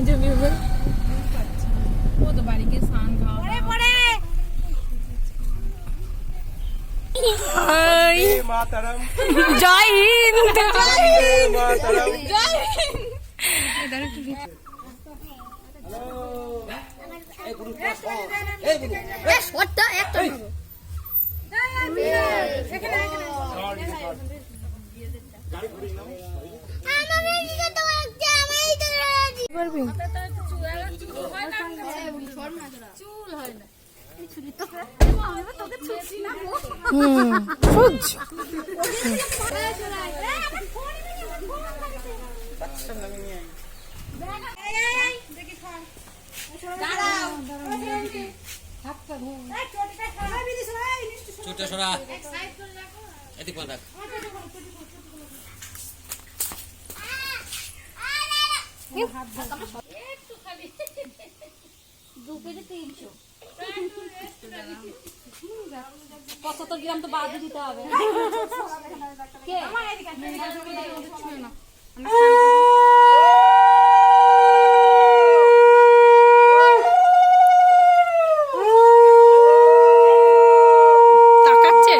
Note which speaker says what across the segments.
Speaker 1: মেজে মেয়ে
Speaker 2: ও তো বাড়ি গিয়ে স্নান খাওয়া
Speaker 1: হাই।
Speaker 3: মাতারাম।
Speaker 1: জয় হিন্দ।
Speaker 3: মাতারাম
Speaker 1: পারবি? হুম
Speaker 4: ছোট সরা। এদিক পা দেখ
Speaker 2: পঁচাত্তর গ্রাম তো বাদ দিতে হবে। কে
Speaker 1: তাকাচ্ছে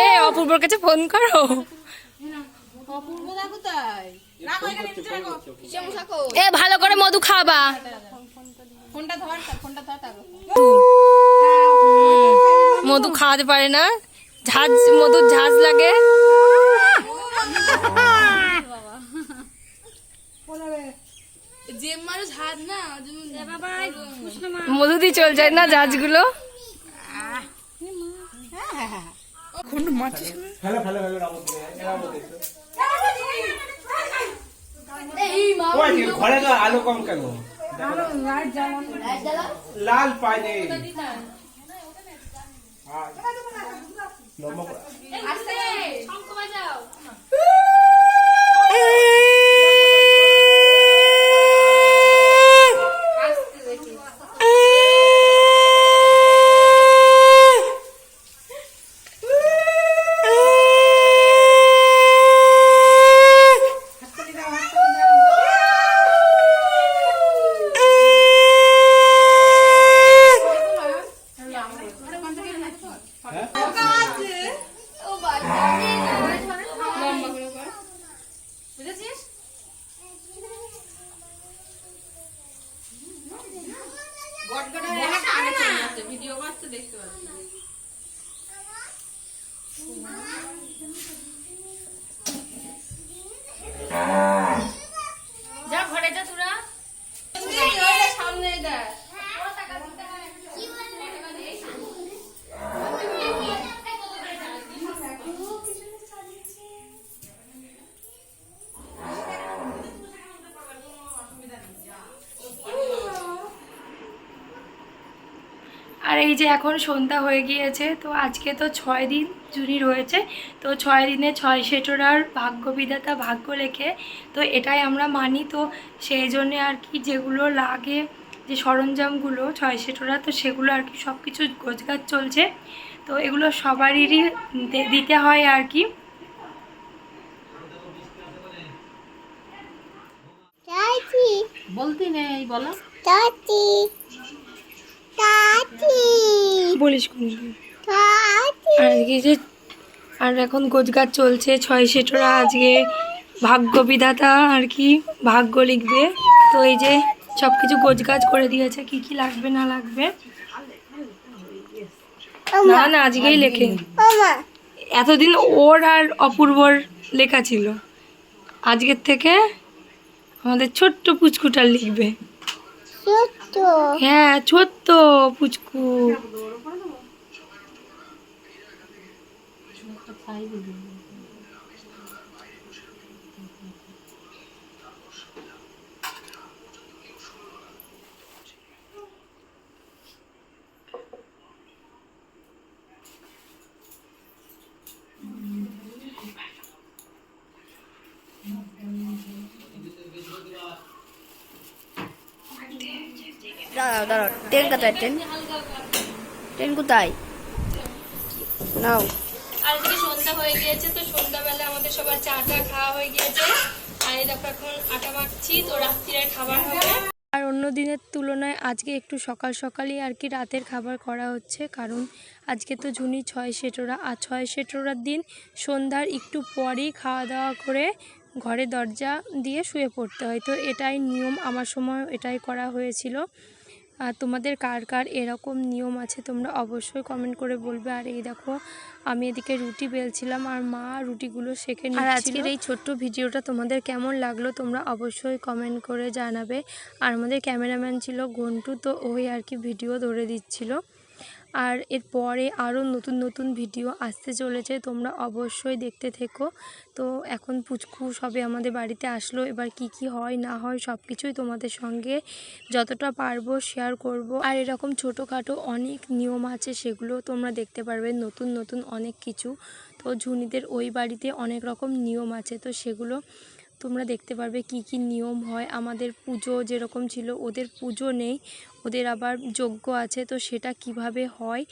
Speaker 1: এ অপূর্বর কাছে ফোন করো
Speaker 2: অপূর্বদা কোথায়
Speaker 1: এ ভালো করে মধু খাবা
Speaker 2: ফোনটা ধর ফোনটা ধর
Speaker 1: মধু খাওয়াতে পারে না ঝাঁজ মধুর ঝাঁজ লাগে
Speaker 2: যে মানুষ হাত না বাবা
Speaker 1: মধু দিয়ে চল যায় না ঝাঁজগুলো
Speaker 3: ফেলে ফেলে ফেলে রাবণ দিয়ে রাবণ দিয়ে ওই ঘরে তো আলো কম কেন? লাল পায় হ্যাঁ। লম্বা
Speaker 1: যা ঘরে যা তোরা।
Speaker 2: সামনে
Speaker 1: আর এই যে এখন সন্ধ্যা হয়ে গিয়েছে, তো আজকে তো ছয় দিন। জুনি রয়েছে। তো ছয় দিনে ছয় সেটোরার ভাগ্য বিধাতা ভাগ্য লেখে। তো এটাই আমরা মানি। তো সেই জন্যে আর কি যেগুলো লাগে যে সরঞ্জামগুলো ছয় সেটোরা তো সেগুলো আর কি সব কিছু গোছগাছ চলছে। তো এগুলো সবারই দিতে হয় আর কি।
Speaker 2: বলতে নেই বলো।
Speaker 1: বলিস
Speaker 5: Daddy.
Speaker 1: আর আজকে যে আর এখন গোছগাছ চলছে ছয় সেটরা আজকে ভাগ্য বিধাতা আর কি ভাগ্য লিখবে। তো এই যে সব কিছু গোছগাছ করে দিয়েছে কি কি লাগবে না লাগবে? না না আজকেই লেখে। এতদিন ওর আর অপূর্বর লেখা ছিল। আজকের থেকে আমাদের ছোট্ট পুচকুটা লিখবে। হ্যাঁ ছোট্ট পুচকু।
Speaker 6: বাইরে দিবি দাঁড়াও দাঁড়াও ট্রেন কোথায় ট্রেন। ট্রেন কোথায়? নাও।
Speaker 1: হয়ে গিয়েছে। তো সন্ধ্যাবেলা আমাদের সবার চা টা খাওয়া হয়ে গিয়েছে। আর দেখো এখন আটা মাখছি তো রাত্রিরে খাবার হবে। আর অন্য দিনের তুলনায় আজকে একটু সকাল সকালই আর কি রাতের খাবার করা হচ্ছে, কারণ আজকে তো ঝুনি ছয় সেটোরা, আর ছয় সেটোরার দিন সন্ধ্যার একটু পরেই খাওয়া দাওয়া করে ঘরে দরজা দিয়ে শুয়ে পড়তে হয়। তো এটাই নিয়ম, আমার সময় এটাই করা হয়েছিল। আর তোমাদের কার কার এরকম নিয়ম আছে তোমরা অবশ্যই কমেন্ট করে বলবে। আর এই দেখো আমি এদিকে রুটি বেলছিলাম আর মা রুটিগুলো শেখে আর আজকের এই ছোট্ট ভিডিওটা তোমাদের কেমন লাগল তোমরা অবশ্যই কমেন্ট করে জানাবে। আর আমাদের ক্যামেরাম্যান ছিল ঘন্টু তো ওই আর কি ভিডিও ধরে দিচ্ছিল। আর এরপরে আরও নতুন নতুন ভিডিও আসতে চলেছে, তোমরা অবশ্যই দেখতে থেকো। তো এখন পুচকু সবে আমাদের বাড়িতে আসলো, এবার কি কি হয়, না হয় সব কিছুই তোমাদের সঙ্গে যতটা পারব শেয়ার করব। আর এরকম ছোটোখাটো অনেক নিয়ম আছে, সেগুলো তোমরা দেখতে পারবে, নতুন নতুন অনেক কিছু। তো ঝুনিদের ওই বাড়িতে অনেক রকম নিয়ম আছে, তো সেগুলো তোমরা দেখতে পারবে কি কি নিয়ম হয়। আমাদের পুজো যেরকম ছিল, ওদের পুজো নেই, ওদের আবার যোগ্য আছে, তো সেটা কীভাবে হয়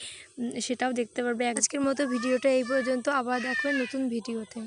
Speaker 1: সেটাও দেখতে পারবে। আজকের মতো ভিডিওটা এই পর্যন্ত। আবার দেখবেন নতুন ভিডিওতে।